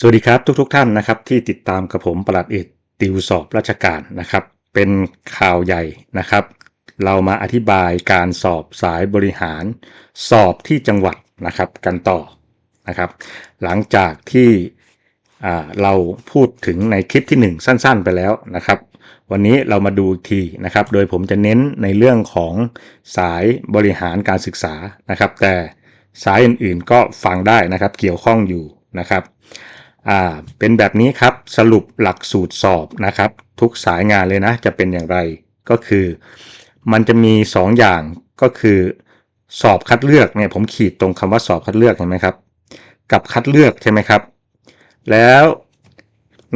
สวัสดีครับทุกๆทท่านนะครับที่ติดตามกับผมประหลัดเอกติวสอบราชการนะครับ เป็นข่าวใหญ่นะครับ เรามาอธิบายการสอบสายบริหาร สอบที่จังหวัดนะครับกันต่อนะครับ หลังจากที่เราพูดถึงในคลิปที่ 1 สั้น ๆ ไปแล้วนะครับ วันนี้เรามาดูอีกทีนะครับ โดยผมจะเน้นในเรื่องของสายบริหารการศึกษานะครับ แต่สายอื่นๆก็ฟังได้นะครับเกี่ยวข้องอยู่นะครับ อ่าเป็นแบบนี้ครับสรุปหลักสูตรสอบนะครับ ทุกสายงานเลยนะ จะเป็นอย่างไรก็คือ มันจะมี 2 อย่างก็คือสอบคัดเลือกเนี่ยผมขีดตรงคำว่าสอบคัดเลือกเห็นไหมครับ กับคัดเลือกใช่ไหมครับ แล้ว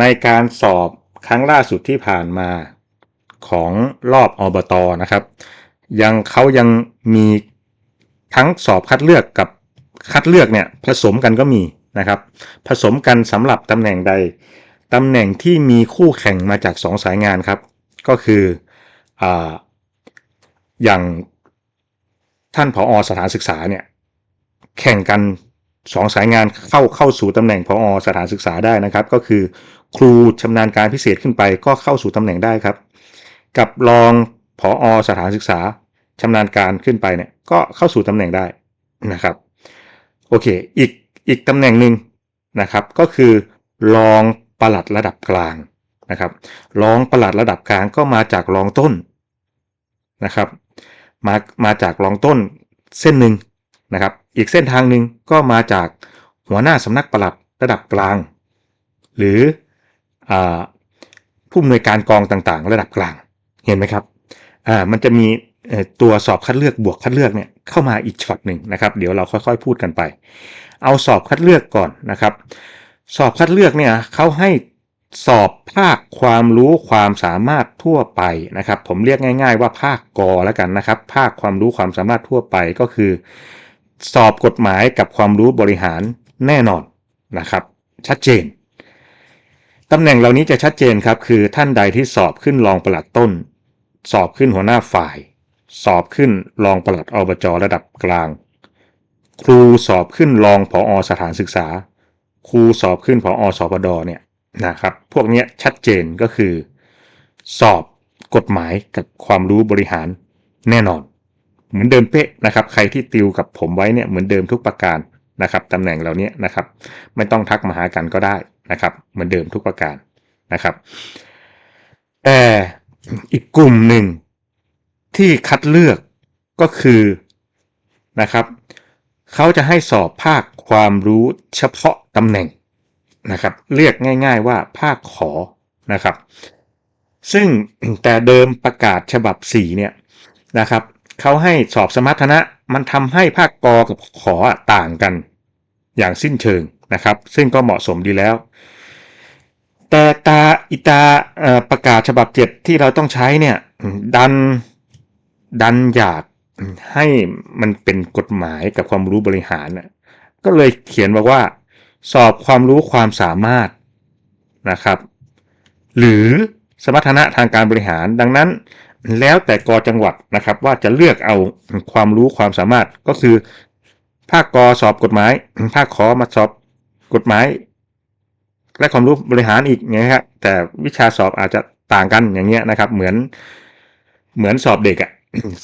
ในการสอบครั้งล่าสุดที่ผ่านมาของรอบอบตนะครับ ยังเขายังมีทั้งสอบคัดเลือกกับคัดเลือกเนี่ยผสมกันก็มี นะครับ ผสมกันสำหรับตำแหน่งใดตำแหน่งที่มีคู่แข่งมาจาก 2 สายงานครับ ก็คือออย่างท่านผอสถานศึกษาเนี่ยแข่งกัน2สายงานเข้าเข้าสู่ตำแหน่งผอสถานศึกษาได้นะครับ ก็คือ ครูชำนาญการพิเศษขึ้นไป ก็เข้าสู่ตำแหน่งได้ครับ กับรองผอสถานศึกษาชำนาญการขึ้นไปเนี่ยก็เข้าสู่ตำแหน่งได้นะครับโอเค อีก อีกตำแหน่งหนึ่งนะครับ ก็คือรองปลัดระดับกลางนะครับรองปลัดระดับกลางก็มาจากรองต้นนะครับ มามาจากรองต้นเส้นหนึ่งนะครับ อีกเส้นทางหนึ่งก็มาจากหัวหน้าสำนักปลัดระดับกลาง หรืออผู้อำนวยการกองต่างๆ ระดับกลางเห็นไหมครับอ่ามันจะมีตัวสอบคัดเลือกบวกคัดเลือกเนี่ยเข้ามาอีกช็อตหนึ่งนะครับ เดี๋ยวเราค่อยๆ พูดกันไป เอาสอบคัดเลือกก่อนนะครับ สอบคัดเลือกเนี่ยเขาให้สอบภาคความรู้ความสามารถทั่วไปนะครับ ผมเรียกง่าย ๆ ว่าภาคกอแล้วกันนะครับ ภาคความรู้ความสามารถทั่วไปก็คือ สอบกฎหมายกับความรู้บริหารแน่นอนนะครับ ชัดเจนตำแหน่งเหล่านี้จะชัดเจนครับ คือท่านใดที่สอบขึ้นรองปลัดต้น สอบขึ้นหัวหน้าฝ่าย สอบขึ้นรองปลัดอบจระดับกลาง ครูสอบขึ้นรองผอสถานศึกษา ครูสอบขึ้นผอสปดเนี่ยนะครับพวกนี้ชัดเจนก็คือ สอบกฎหมายกับความรู้บริหารแน่นอน เหมือนเดิมเป๊ะนะครับ ใครที่ติวกับผมไว้เนี่ยเหมือนเดิมทุกประการนะครับตำแหน่งเหล่านี้นะครับ ไม่ต้องทักมาหากันก็ได้นะครับ เหมือนเดิมทุกประการนะครับแต่อีกกลุ่มหนึ่งที่คัดเลือกก็คือนะครับ เขาจะให้สอบภาคความรู้เฉพาะตำแหน่งนะครับ เรียกง่าย ๆว่าภาคขอนะครับ ซึ่งแต่เดิมประกาศฉบับ 4 เนี่ยนะครับเขาให้สอบสมรรถนะมันทำให้ภาคกอกับขอต่างกันอย่างสิ้นเชิงนะครับ ซึ่งก็เหมาะสมดีแล้ว แต่ตาอิตาประกาศฉบับ 7 ที่เราต้องใช้เนี่ยดันดันอยาก ให้มันเป็นกฎหมายกับความรู้บริหารน่ะก็เลยเขียนบอกว่า สอบความรู้ความสามารถนะครับ หรือสมรรถนะทางการบริหารดังนั้น แล้วแต่กจังหวัดนะครับ ว่าจะเลือกเอาความรู้ความสามารถก็คือ ภาคกอสอบกฎหมาย ภาคขอมาสอบกฎหมาย และความรู้บริหารอีกอย่างเงี้ยครับแต่วิชาสอบอาจจะต่างกันอย่างเงี้ยนะครับ เหมือนเหมือนสอบเด็กอะ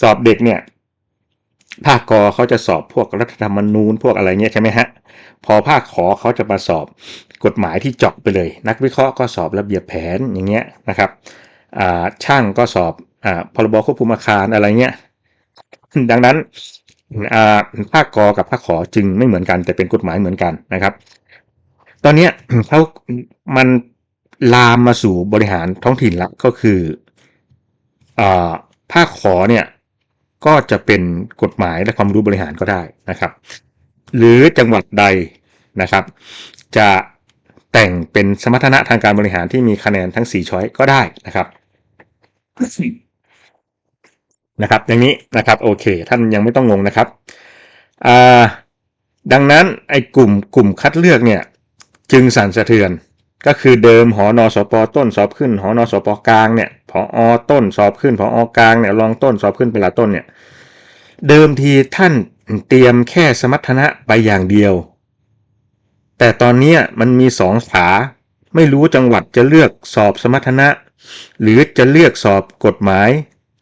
สอบเด็กเนี่ย ภาคกอเขาจะสอบพวกรัฐธรรมนูญพวกอะไรเงี้ยใช่ไหมฮะ พอภาคขอเขาจะมาสอบกฎหมายที่เจาะไปเลย นักวิเคราะห์ก็สอบระเบียบแผนอย่างเงี้ยนะครับช่างก็สอบอ่าพรบควบคุมอาคารอะไรเงี้ย ดังนั้นภาคกอกับภาคขอจึงไม่เหมือนกัน แต่เป็นกฎหมายเหมือนกันนะครับ ตอนเนี้ยเขามันลามมาสู่บริหารท้องถิ่นละก็คืออภาคขอเนี่ย ก็จะเป็นกฎหมายและความรู้บริหารก็ได้นะครับ หรือจังหวัดใดนะครับ จะแต่งเป็นสมรรถนะทางการบริหารที่มีคะแนนทั้ง 4 ช้อยก็ได้นะครับนะครับ อย่างนี้นะครับโอเค ท่านยังไม่ต้องงงนะครับดังนั้นไอ้กลุ่มกลุ่มคัดเลือกเนี่ยจึงสั่นสะเทือนก็คือเดิมหอนอสปต้นสอบขึ้นหอนอสปกลางเนี่ย พออต้นสอบขึ้นพออกลางเนี่ยรองต้นสอบขึ้นเป็นละต้นเนี่ยเดิมทีท่านเตรียมแค่สมรรถนะไปอย่างเดียว แต่ตอนนี้มันมีสองขา ไม่รู้จังหวัดจะเลือกสอบสมรรถนะ หรือจะเลือกสอบกฎหมาย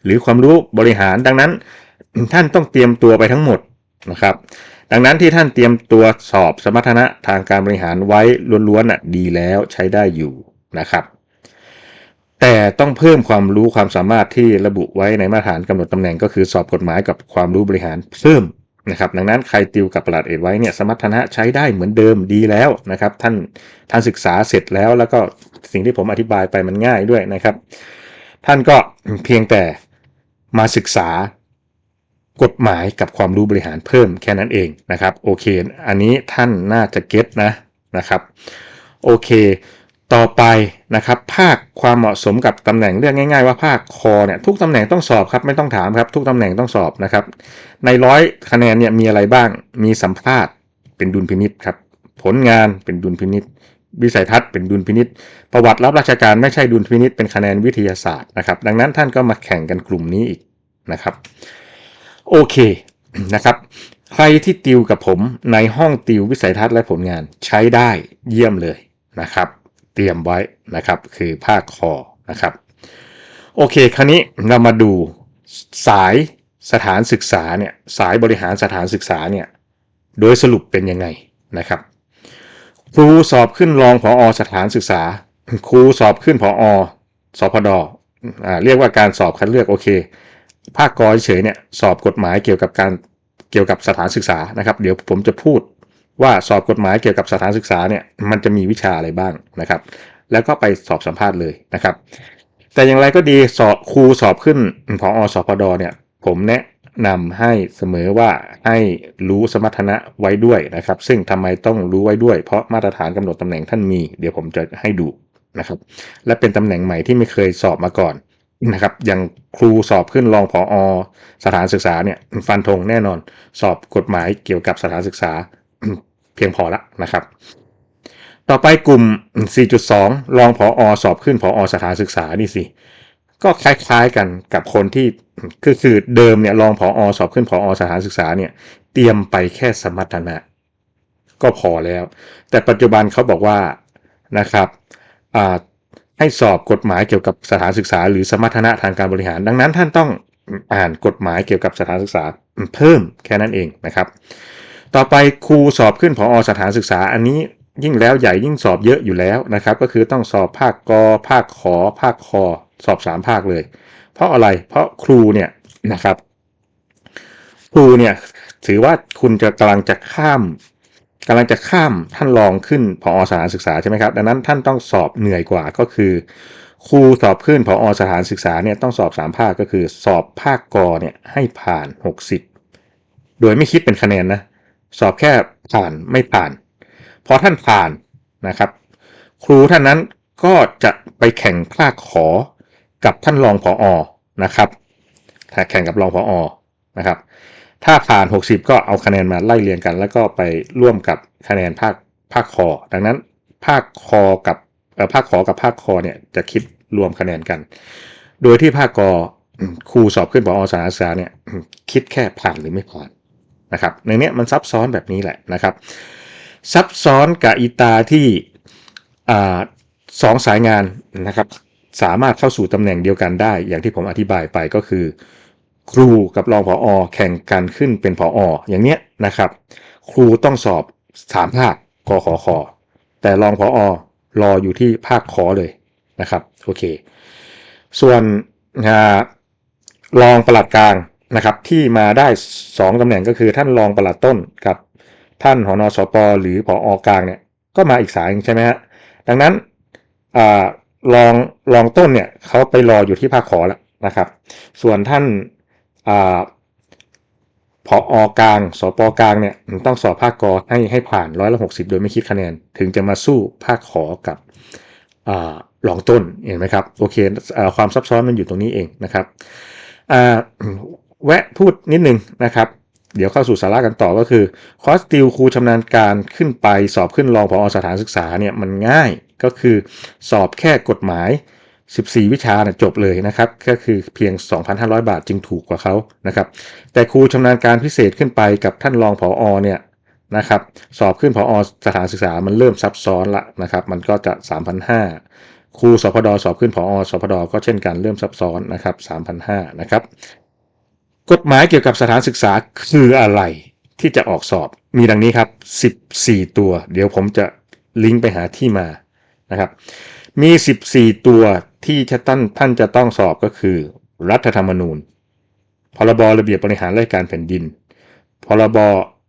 หรือความรู้บริหารดังนั้น ท่านต้องเตรียมตัวไปทั้งหมดนะครับ ดังนั้นที่ท่านเตรียมตัวสอบสมรรถนะทางการบริหารไว้ล้วนๆน่ะดีแล้วใช้ได้อยู่นะครับ แต่ต้องเพิ่มความรู้ความสามารถที่ระบุไว้ในมาตรฐานกำหนดตำแหน่งก็คือสอบกฎหมายกับความรู้บริหารเพิ่มนะครับดังนั้นใครติวกับประหลัดเอกไว้เนี่ยสมรรถนะใช้ได้เหมือนเดิมดีแล้วนะครับ ท่านท่านศึกษาเสร็จแล้ว แล้วก็สิ่งที่ผมอธิบายไปมันง่ายด้วยนะครับ ท่านก็เพียงแต่มาศึกษากฎหมายกับความรู้บริหารเพิ่มแค่นั้นเองนะครับโอเค อันนี้ท่านน่าจะเก็ตนะนะครับโอเค ต่อไปนะครับภาคความเหมาะสมกับตำแหน่งเรียกง่าย ๆ ว่าภาคคอเนี่ยทุกตำแหน่งต้องสอบครับไม่ต้องถามครับทุกตำแหน่งต้องสอบนะครับ ในร้อยคะแนนเนี่ยมีอะไรบ้างมีสัมภาษณ์เป็นดุลพินิษครับผลงานเป็นดุลพินิษวิสัยทัศน์เป็นดุลพินิษประวัติรับราชการไม่ใช่ดุลพินิษเป็นคะแนนวิทยาศาสตร์นะครับ ดังนั้นท่านก็มาแข่งกันกลุ่มนี้อีกนะครับโอเคนะครับใครที่ติวกับผมในห้องติววิสัยทัศน์และผลงานใช้ได้เยี่ยมเลยนะครับ เตรียมไว้นะครับ คือภาคอนะครับ โอเค คราวนี้เรามาดูสายสถานศึกษาเนี่ยสายบริหารสถานศึกษาเนี่ยโดยสรุปเป็นยังไงนะครับ ครูสอบขึ้นรองผอสถานศึกษา ครูสอบขึ้นผอสพดอ่าเรียกว่าการสอบคัดเลือกโอเค ภาคกอเฉยเนี่ยสอบกฎหมายเกี่ยวกับการเกี่ยวกับสถานศึกษานะครับ เดี๋ยวผมจะพูด ว่าสอบกฎหมายเกี่ยวกับสถานศึกษาเนี่ยมันจะมีวิชาอะไรบ้างนะครับ แล้วก็ไปสอบสัมภาษณ์เลยนะครับ แต่อย่างไรก็ดีสอบครูสอบขึ้นพออสพดเนี่ย ผมแนะนำให้เสมอว่าให้รู้สมรรถนะไว้ด้วยนะครับ ซึ่งทำไมต้องรู้ไว้ด้วย เพราะมาตรฐานกำหนดตำแหน่งท่านมี เดี๋ยวผมจะให้ดูนะครับ และเป็นตำแหน่งใหม่ที่ไม่เคยสอบมาก่อนนะครับ อย่างครูสอบขึ้นรองผอสถานศึกษาเนี่ยฟันธงแน่นอน สอบกฎหมายเกี่ยวกับสถานศึกษา เพียงพอละนะครับ ต่อไปกลุ่ม 4.2 รองผออสอบขึ้นผออสถานศึกษานี่สิก็คล้ายๆกันกับคนที่คือคือเดิมเนี่ยรองผออสอบขึ้นผอสถานศึกษาเนี่ย เตรียมไปแค่สมรรถนะ ก็พอแล้ว แต่ปัจจุบันเขาบอกว่านะครับให้สอบกฎหมายเกี่ยวกับสถานศึกษา หรือสมรรถนะทางการบริหาร ดังนั้นท่านต้องอ่านกฎหมายเกี่ยวกับสถานศึกษาเพิ่มแค่นั้นเองนะครับ ต่อไปครูสอบขึ้นผอสถานศึกษาอันนี้ยิ่งแล้วใหญ่ยิ่งสอบเยอะอยู่แล้วนะครับ ก็คือต้องสอบภาคกอภาคขอ ภาคคอ สอบสามภาคเลย เพราะอะไรเพราะครูเนี่ยนะครับครูเนี่ยถือว่าคุณจะกำลังจะข้ามกำลังจะข้ามท่านรองขึ้นผอสถานศึกษาใช่ไหมครับ ดังนั้นท่านต้องสอบเหนื่อยกว่าก็คือ ครูสอบขึ้นผอสถานศึกษาเนี่ยต้องสอบสามภาคก็คือ สอบภาคกอเนี่ยให้ผ่าน 60 โดยไม่คิดเป็นคะแนนนะ สอบแค่ผ่านไม่ผ่านพอท่านผ่านนะครับ ครูท่านนั้นก็จะไปแข่งภาคขอกับท่านรองผออนะครับแข่งกับรองผออนะครับ ถ้าผ่าน 60 ก็เอาคะแนนมาไล่เรียงกัน แล้วก็ไปร่วมกับคะแนนภาคภาคคอดังนั้นภาคคอกับภาคขอกับภาคคอเนี่ยจะคิดรวมคะแนนกัน โดยที่ภาคกอครูสอบขึ้นผอสานศึกษาเนี่ยคิดแค่ผ่านหรือไม่ผ่าน นะครับในนี้มันซับซ้อนแบบนี้แหละนะครับ ซับซ้อนกับอีตาที่สองสายงานนะครับสามารถเข้าสู่ตำแหน่งเดียวกันได้ อย่างที่ผมอธิบายไปก็คือ ครูกับรองผออแข่งกันขึ้นเป็นผอออย่างเนี้ยนะครับ ครูต้องสอบสามภาคกขอคอแต่รองผออรออยู่ที่ภาคขอเลยนะครับโอเค ส่วนรองประหลัดกลาง นะครับ ที่มาได้ 2ตำแหน่งก็คือท่านรองประหลัดต้นกับท่านหอนอสปหรือผออกลางเนี่ยก็มาอีกสายใช่ไหมฮะดังนั้นรองรองต้นเนี่ยเขาไปรออยู่ที่ภาคขอแล้วนะครับ ส่วนท่านผออกลาง สปกลางเนี่ยต้องสอบภาคกอให้ให้ผ่านร้อยละหกสิบโดยไม่คิดคะแนน ถึงจะมาสู้ภาคขอกับรองต้นเห็นไหมครับ โอเคความซับซ้อนมันอยู่ตรงนี้เองนะครับ แวะพูดนิดนึงนะครับ เดี๋ยวเข้าสู่สาระกันต่อก็คือคอร์สติวครูชำนาญการขึ้นไปสอบขึ้นรองผอสถานศึกษาเนี่ยมันง่ายก็คือสอบแค่กฎหมาย 14 วิชานะจบเลยนะครับก็คือเพียง 2,500 บาทจึงถูกกว่าเขานะครับแต่ครูชำนาญการพิเศษขึ้นไปกับท่านรองผออเนี่ยนะครับสอบขึ้นพออสถานศึกษามันเริ่มซับซ้อนละนะครับมันก็จะ 3,500ครูสพดสอบขึ้นพออสพดก็เช่นกันเริ่มซับซ้อนนะครับ3,500นะครับ กฎหมายเกี่ยวกับสถานศึกษาคืออะไรที่จะออกสอบมีดังนี้ครับ 14 ตัว เดี๋ยวผมจะลิงก์ไปหาที่มานะครับ มี 14 ตัวที่ท่านท่านจะต้องสอบก็คือ รัฐธรรมนูญ พรบระเบียบบริหารราชการแผ่นดิน พรบ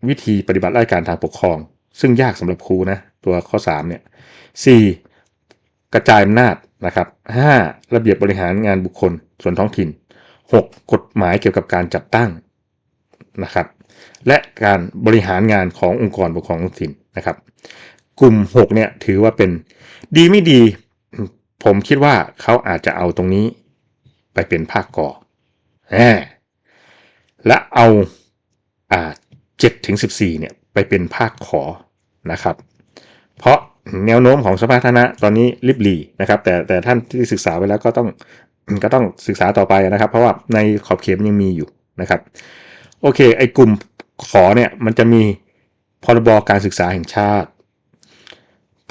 วิธีปฏิบัติราชการทางปกครอง ซึ่งยากสำหรับครูนะตัวข้อ 3 เนี่ย 4. กระจายอำนาจนะครับ 5. ระเบียบบริหารงานบุคคลส่วนท้องถิ่น 6. กฎหมายเกี่ยวกับการจัดตั้งนะครับ และการบริหารงานขององค์กรปกครองท้องถิ่นนะครับ กลุ่ม 6 เนี่ยถือว่าเป็นดีไม่ดี ผมคิดว่าเขาอาจจะเอาตรงนี้ไปเป็นภาคก่อแหและเอาอ่า7ถึง14เนี่ยไปเป็นภาคขอนะครับ เพราะแนวโน้มของสภาธนะตอนนี้ริบหรีนะครับ แต่แต่ท่านที่ศึกษาไว้แล้วก็ต้อง ก็ต้องศึกษาต่อไปนะครับ เพราะว่าในขอบเขตมันยังมีอยู่นะครับ โอเค ไอ้กลุ่มขอเนี่ยมันจะมีพรบการศึกษาแห่งชาติ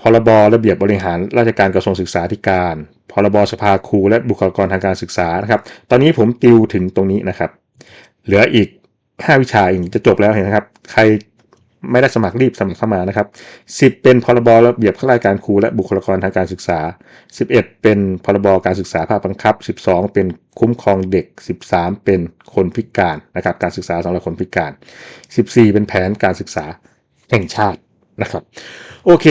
พรบระเบียบบริหารราชการกระทรวงศึกษาธิการ พรบสภาครูและบุคลากรทางการศึกษานะครับ ตอนนี้ผมติวถึงตรงนี้นะครับ เหลืออีก 5 วิชาเองจะจบแล้วเห็นนะครับ ใคร ไม่ได้สมัครรีบสมัครเข้ามานะครับ 10 เป็นพรบระเบียบข้าราชการครูและบุคลากรทางการศึกษา 11 เป็นพรบการศึกษาภาคบังคับ 12 เป็นคุ้มครองเด็ก 13 เป็นคนพิการนะครับ การศึกษาสำหรับคนพิการ 14 เป็นแผนการศึกษาแห่งชาตินะครับ โอเค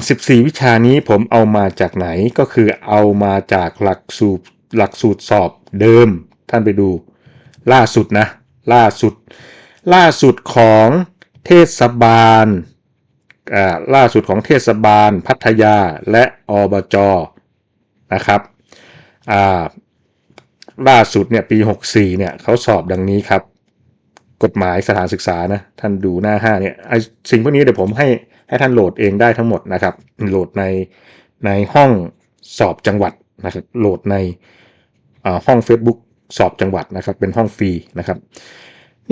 14 วิชานี้ผมเอามาจากไหนก็คือเอามาจากหลักสูตรหลักสูตรสอบเดิม ท่านไปดู ล่าสุดนะ ล่าสุด ล่าสุดของ เทศบาลล่าสุดของเทศบาลพัทยาและอบจนะครับล่าสุดเนี่ยปี 64เนี่ยเขาสอบดังนี้ครับ กฎหมายสถานศึกษานะท่านดูหน้า5เนี่ยไอสิ่งพวกนี้เดี๋ยวผมให้ให้ท่านโหลดเองได้ทั้งหมดนะครับ โหลดในในห้องสอบจังหวัดนะครับโหลดในห้อง Facebook สอบจังหวัดนะครับ เป็นห้องฟรีนะครับ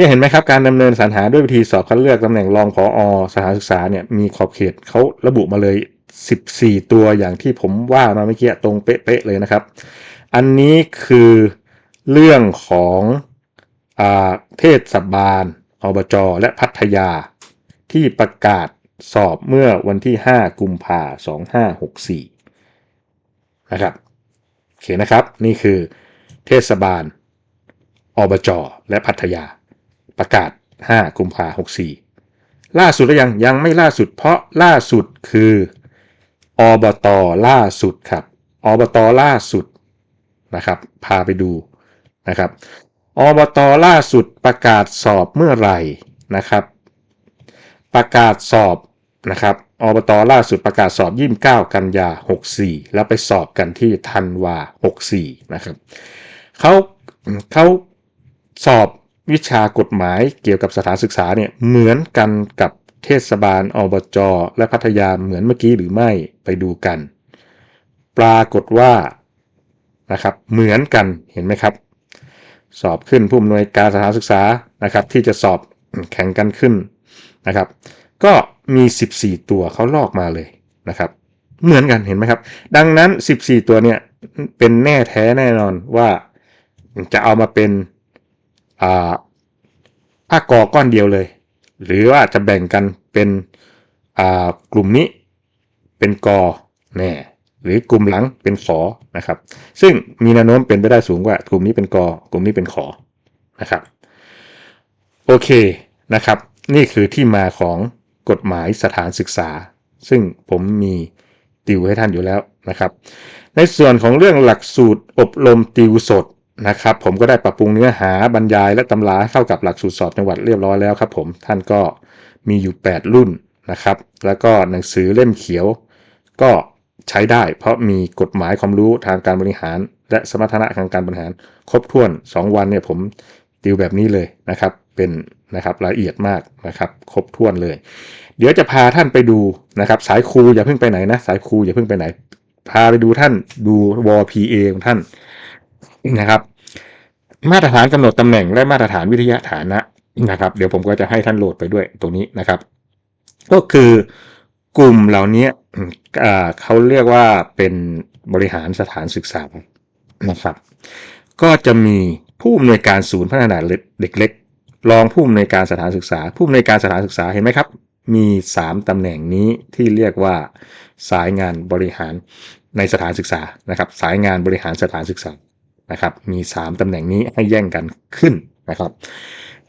นี่เห็นไหมครับการดำเนินสรรหาด้วยวิธีสอบคัดเลือกตำแหน่งรองผอสถานศึกษาเนี่ยมีขอบเขตเขาระบุมาเลย 14 ตัวอย่างที่ผมว่ามาเมื่อกี้ตรงเป๊ะๆเลยนะครับ อันนี้คือเรื่องของอาเทศบาลอบจ และพัทยา ที่ประกาศสอบเมื่อวันที่ 5 กุมภา2564 นะครับโอเคนะครับ นี่คือเทศบาลอบจ และพัทยา ประกาศ 5 กุมภา64ล่าสุดหรือยังยังไม่ล่าสุด เพราะล่าสุดคืออบตล่าสุดครับอบตล่าสุดนะครับพาไปดูนะครับอบตล่าสุดประกาศสอบเมื่อไหร่นะครับ ประกาศสอบนะครับอบตล่าสุดประกาศสอบ 29 กันยา 64 แล้วไปสอบกันที่ธันวา 64 นะครับเขาเขาสอบ วิชากฎหมายเกี่ยวกับสถานศึกษาเนี่ยเหมือนกันกับเทศบาลอบจและพัทยาเหมือนเมื่อกี้หรือไม่ไปดูกัน ปรากฏว่านะครับเหมือนกันเห็นไหมครับ สอบขึ้นผู้อำนวยการสถานศึกษานะครับ ที่จะสอบแข่งกันขึ้นนะครับ ก็มี 14 ตัวเขาลอกมาเลยนะครับ เหมือนกันเห็นไหมครับ ดังนั้น 14 ตัวเนี่ยเป็นแน่แท้แน่นอนว่าจะเอามาเป็น อ่ากอก้อนเดียวเลย หรือว่าจะแบ่งกันเป็นอ่ากลุ่มนี้เป็นกอแน่หรือกลุ่มหลังเป็นขอนะครับ ซึ่งมีแนวโน้มเป็นไปได้สูงกว่ากลุ่มนี้เป็นกอกลุ่มนี้เป็นขอนะครับโอเคนะครับ นี่คือที่มาของกฎหมายสถานศึกษา ซึ่งผมมีติวให้ท่านอยู่แล้วนะครับ ในส่วนของเรื่องหลักสูตรอบรมติวสด นะครับผมก็ได้ปรับปรุงเนื้อหาบรรยายและตำราเข้ากับหลักสูตรสอบจังหวัดเรียบร้อยแล้วครับผมท่านก็มีอยู่ 8 รุ่นนะครับ แล้วก็หนังสือเล่มเขียว ก็ใช้ได้เพราะมีกฎหมายความรู้ทางการบริหาร และสมรรถนะทางการบริหารครบถ้วน 2 วันเนี่ยผมติวแบบนี้เลยนะครับ เป็นนะครับรายละเอียดมากนะครับครบถ้วนเลย เดี๋ยวจะพาท่านไปดูนะครับ สายครูอย่าเพิ่งไปไหนนะ สายครูอย่าเพิ่งไปไหน พาไปดูท่านดูวอ PA ของท่าน นะครับ มาตรฐานกำหนดตำแหน่งและมาตรฐานวิทยาฐานะนะครับ เดี๋ยวผมก็จะให้ท่านโหลดไปด้วยตรงนี้นะครับ ก็คือกลุ่มเหล่านี้เขาเรียกว่าเป็นบริหารสถานศึกษานะครับ ก็จะมีผู้อำนวยการศูนย์พัฒนาเด็กเล็กรองผู้อำนวยการสถานศึกษา ผู้อำนวยการสถานศึกษาเห็นไหมครับ มี 3ตำแหน่งนี้ที่เรียกว่าสายงานบริหารในสถานศึกษานะครับ สายงานบริหารสถานศึกษา นะครับ มี 3 ตำแหน่งนี้ให้แย่งกันขึ้นนะครับ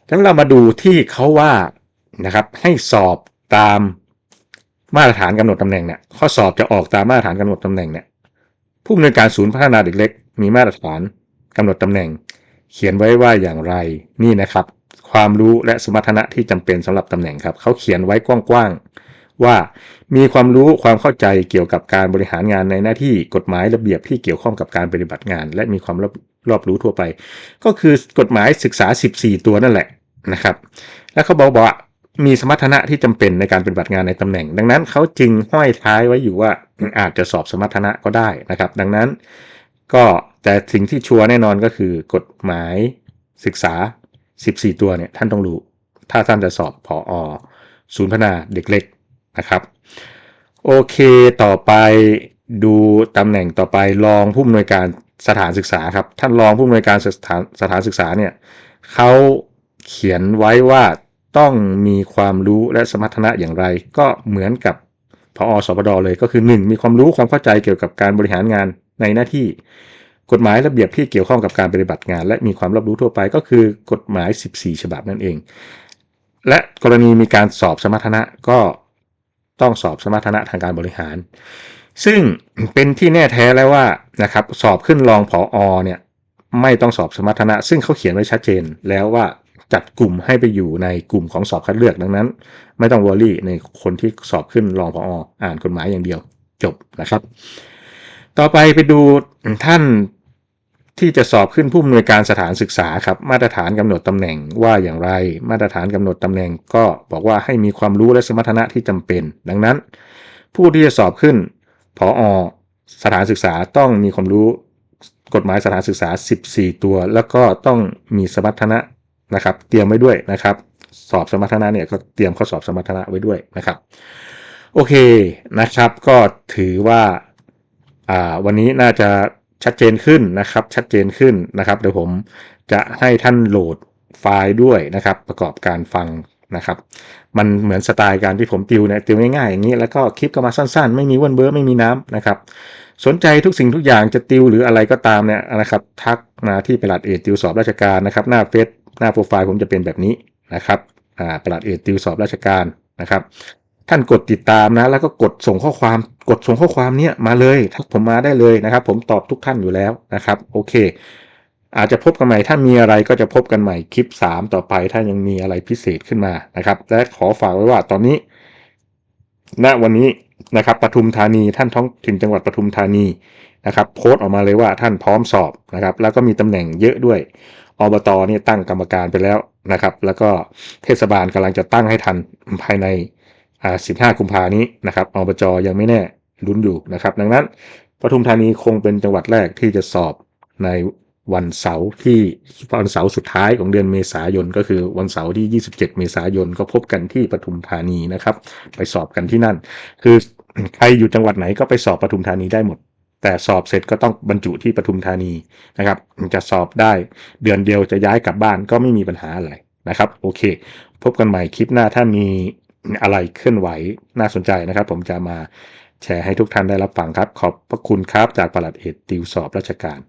งั้นเรามาดูที่เขาว่านะครับให้สอบตามมาตรฐานกำหนดตำแหน่งเนี่ยข้อสอบจะออกตามมาตรฐานกำหนดตำแหน่งเนี่ยผู้อำนวยการศูนย์พัฒนาเด็กเล็ก มีมาตรฐานกำหนดตำแหน่ง เขียนไว้ว่าอย่างไรนี่นะครับ ความรู้และสมรรถนะที่จำเป็นสำหรับตำแหน่งครับเขาเขียนไว้กว้างๆ ว่ามีความรู้ความเข้าใจเกี่ยวกับการบริหารงานในหน้าที่กฎหมายระเบียบที่เกี่ยวข้องกับการปฏิบัติงาน และมีความรอบรอบรู้ทั่วไป ก็คือกฎหมายศึกษา 14 ตัวนั่นแหละนะครับ แล้วเขาบอกว่ามีสมรรถนะที่จำเป็นในการปฏิบัติงานในตำแหน่ง ดังนั้นเขาจึงห้อยท้ายไว้อยู่ว่าอาจจะสอบสมรรถนะก็ได้นะครับ ดังนั้นก็แต่สิ่งที่ชัวร์แน่นอนก็คือกฎหมายศึกษา 14 ตัวเนี่ยท่านต้องรู้ ถ้าท่านจะสอบผออศูนย์พัฒนาเด็กเล็ก นะครับโอเคต่อไปดูตำแหน่งต่อไปรองผู้อำนวยการสถานศึกษาครับ ท่านรองผู้อำนวยการสถานสถานศึกษาเนี่ยเขาเขียนไว้ว่าต้องมีความรู้และสมรรถนะอย่างไร ก็เหมือนกับพอสปดเลยก็คือ 1. มีความรู้ความเข้าใจเกี่ยวกับการบริหารงานในหน้าที่ กฎหมายระเบียบที่เกี่ยวข้องกับการปฏิบัติงาน และมีความรับรู้ทั่วไปก็คือกฎหมาย 14 ฉบับนั่นเอง และกรณีมีการสอบสมรรถนะก็ ต้องสอบสมรรถนะทางการบริหาร ซึ่งเป็นที่แน่แท้แล้วว่านะครับสอบขึ้นรองผออเนี่ยไม่ต้องสอบสมรรถนะ ซึ่งเขาเขียนไว้ชัดเจนแล้วว่าจัดกลุ่มให้ไปอยู่ในกลุ่มของสอบคัดเลือกดังนั้น ไม่ต้องวอรี่ในคนที่สอบขึ้นรองผออ่านกฎหมายอย่างเดียวจบนะครับ ต่อไปไปดูท่าน ที่จะสอบขึ้นผู้อำนวยการสถานศึกษาครับ มาตรฐานกำหนดตำแหน่งว่าอย่างไร มาตรฐานกำหนดตำแหน่งก็บอกว่าให้มีความรู้และสมรรถนะที่จำเป็น ดังนั้น ผู้ที่จะสอบขึ้นผออสถานศึกษาต้องมีความรู้กฎหมายสถานศึกษา 14 ตัว แล้วก็ต้องมีสมรรถนะนะครับ เตรียมไว้ด้วยนะครับ สอบสมรรถนะเนี่ยก็เตรียมข้อสอบสมรรถนะไว้ด้วยนะครับ โอเคนะครับ ก็ถือว่าอ่าวันนี้น่าจะ ชัดเจนขึ้นนะครับ ชัดเจนขึ้นนะครับ เดี๋ยวผมจะให้ท่านโหลดไฟล์ด้วยนะครับ ประกอบการฟังนะครับ มันเหมือนสไตล์การที่ผมติวเนี่ยติวง่ายๆอย่างนี้แล้วก็คลิปก็มาสั้นๆ ไม่มีวนเบอร์ไม่มีน้ำนะครับ สนใจทุกสิ่งทุกอย่างจะติวหรืออะไรก็ตามเนี่ยนะครับ ทักมาที่ประหลัดเอติวสอบราชการนะครับ หน้าเฟซหน้าโปรไฟล์ผมจะเป็นแบบนี้นะครับประหลัดเอติวสอบราชการนะครับ ท่านกดติดตามนะ แล้วก็กดส่งข้อความ กดส่งข้อความเนี้ยมาเลยทักผมมาได้เลยนะครับ ผมตอบทุกท่านอยู่แล้วนะครับ โอเค อาจจะพบกันใหม่ถ้ามีอะไรก็จะพบกันใหม่คลิป 3 ต่อไปถ้ายังมีอะไรพิเศษขึ้นมานะครับ และขอฝากไว้ว่าตอนนี้ ณวันนี้นะครับปทุมธานีท่านท้องถิ่นจังหวัดปทุมธานีนะครับ โพสต์ออกมาเลยว่าท่านพร้อมสอบนะครับ แล้วก็มีตำแหน่งเยอะด้วยอบตเนี่ยตั้งกรรมการไปแล้วนะครับ แล้วก็เทศบาลกำลังจะตั้งให้ทันภายในอ่า15 กุมภานี้นะครับอบจยังไม่แน่ ลุ้นอยู่นะครับ ดังนั้นปทุมธานีคงเป็นจังหวัดแรกที่จะสอบในวันเสาร์ที่วันเสาร์สุดท้ายของเดือนเมษายน ก็คือวันเสาร์ที่ 27 เมษายนก็พบกันที่ปทุมธานีนะครับ ไปสอบกันที่นั่น คือใครอยู่จังหวัดไหนก็ไปสอบปทุมธานีได้หมด แต่สอบเสร็จก็ต้องบรรจุที่ปทุมธานีนะครับ จะสอบได้เดือนเดียวจะย้ายกลับบ้านก็ไม่มีปัญหาอะไรนะครับ โอเค พบกันใหม่คลิปหน้าถ้ามีอะไรเคลื่อนไหวน่าสนใจนะครับ ผมจะมา แชร์ให้ทุกท่านได้รับฟังครับ ขอบพระคุณครับจากประหลัดเอกติวสอบราชการ